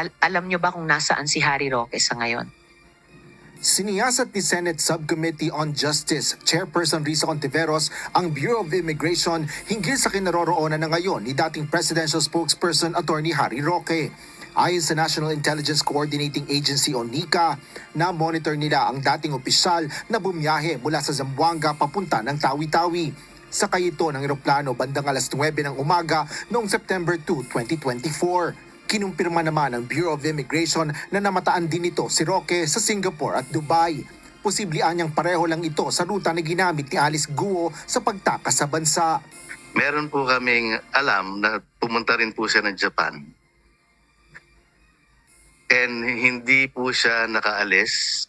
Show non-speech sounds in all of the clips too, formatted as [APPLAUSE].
Al- alam nyo ba kung nasaan si Harry Roque sa ngayon? Siniyasat ni Senate Subcommittee on Justice Chairperson Risa Contiveros ang Bureau of Immigration hinggil sa kinaroroonan na ngayon ni dating presidential spokesperson Attorney Harry Roque. Ayon sa National Intelligence Coordinating Agency o NICA, na-monitor nila ang dating opisyal na bumiyahe mula sa Zamboanga papunta ng Tawi-Tawi. Sakay ito ng eroplano bandang alas 9 ng umaga noong September 2, 2024. Kinumpirma naman ng Bureau of Immigration na namataan din ito si Roque sa Singapore at Dubai. Posible anyang pareho lang ito sa ruta na ginamit ni Alice Guo sa pagtakas sa bansa. Meron po kaming alam na pumunta rin po siya ng Japan. And hindi po siya nakaalis.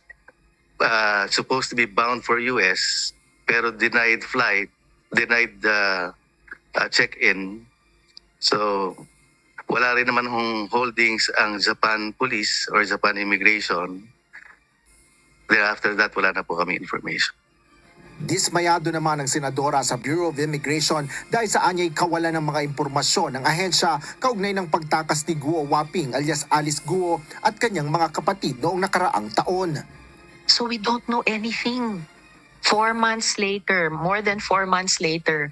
Uh, supposed to be bound for US, pero denied flight, denied uh, uh, check-in. So, wala rin naman hong holdings ang Japan Police or Japan Immigration. Then after that, wala na po kami information. Dismayado naman ang senadora sa Bureau of Immigration dahil sa anyay kawalan ng mga impormasyon ng ahensya kaugnay ng pagtakas ni Guo Waping alias Alice Guo at kanyang mga kapatid noong nakaraang taon. So we don't know anything. Four months later, more than four months later,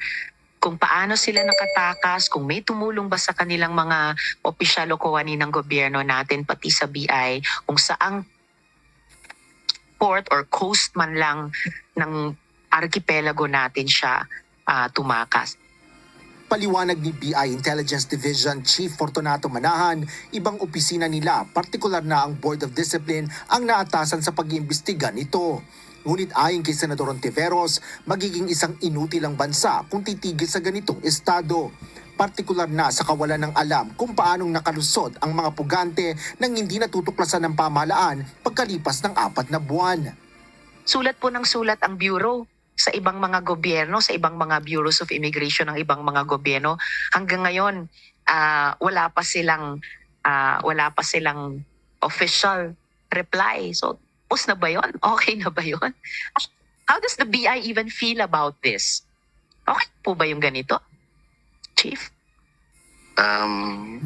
kung paano sila nakatakas, kung may tumulong ba sa kanilang mga opisyal o kawani ng gobyerno natin, pati sa BI, kung saang port or coast man lang ng archipelago natin siya ah, tumakas. Paliwanag ni BI Intelligence Division Chief Fortunato Manahan, ibang opisina nila, partikular na ang Board of Discipline, ang naatasan sa pag-iimbestiga nito. Ngunit ayon kay Senador Ontiveros, magiging isang inutil ang bansa kung titigil sa ganitong estado. Partikular na sa kawalan ng alam kung paanong nakalusot ang mga pugante nang hindi natutuklasan ng pamahalaan pagkalipas ng apat na buwan. Sulat po ng sulat ang bureau sa ibang mga gobyerno, sa ibang mga bureaus of immigration ng ibang mga gobyerno. Hanggang ngayon, ah, wala pa silang ah, wala pa silang official reply. So, tapos na ba yun? [LAUGHS] Okay na ba yun? How does the BI even feel about this? Okay po ba yung ganito? Chief? Um,